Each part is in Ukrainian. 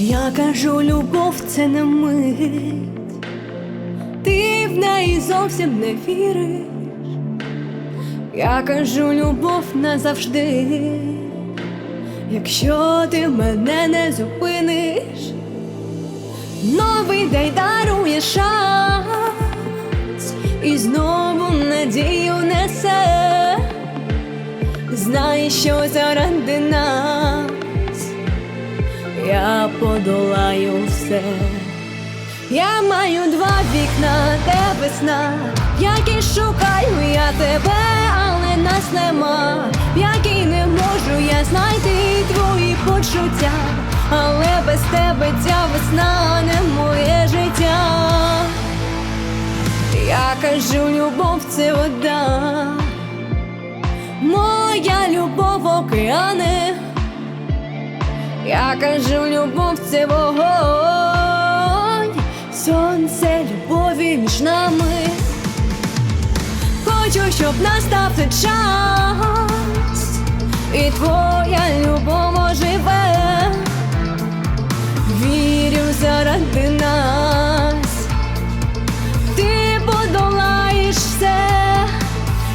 Я кажу, любов це не мить, ти в неї зовсім не віриш. Я кажу, любов назавжди, якщо ти мене не зупиниш, новий день дарує шанс і знову надію несе. Знай, що заради нас я подолаю все. Я маю два вікна, де весна, в якій шукаю я тебе, але нас нема, в якій не можу я знайти твої почуття, але без тебе ця весна не моє життя. Я кажу, любов це вода, моя любов океани. Я кажу, любов це вогонь, сонце любові між нами. Хочу, щоб настав цей час, і твоя любов оживе. Вірю заради нас, ти подолаєш все.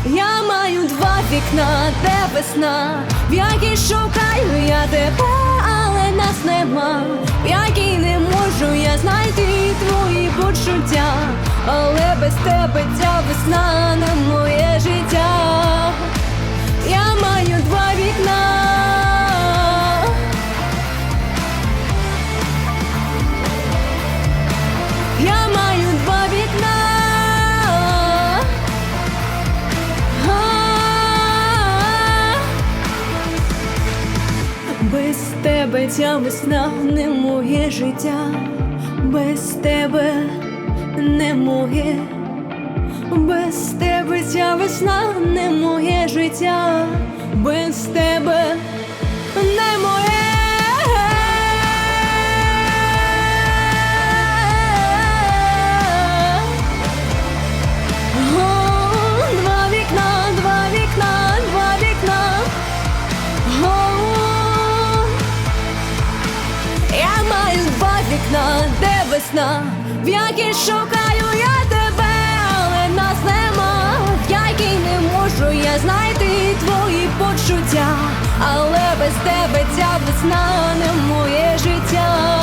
Я маю два вікна, де весна, в якій шукаю я тебе, почуття, але без тебе ця весна не моє життя. Я маю два вікна. Я маю два вікна. Без тебе ця весна не моє життя, без тебе не моє, без тебе ця весна не моє життя, без тебе не моє. весна, де весна, в якій шукаю я тебе, але нас нема, в якій не можу я знайти твої почуття, але без тебе ця весна не моє життя.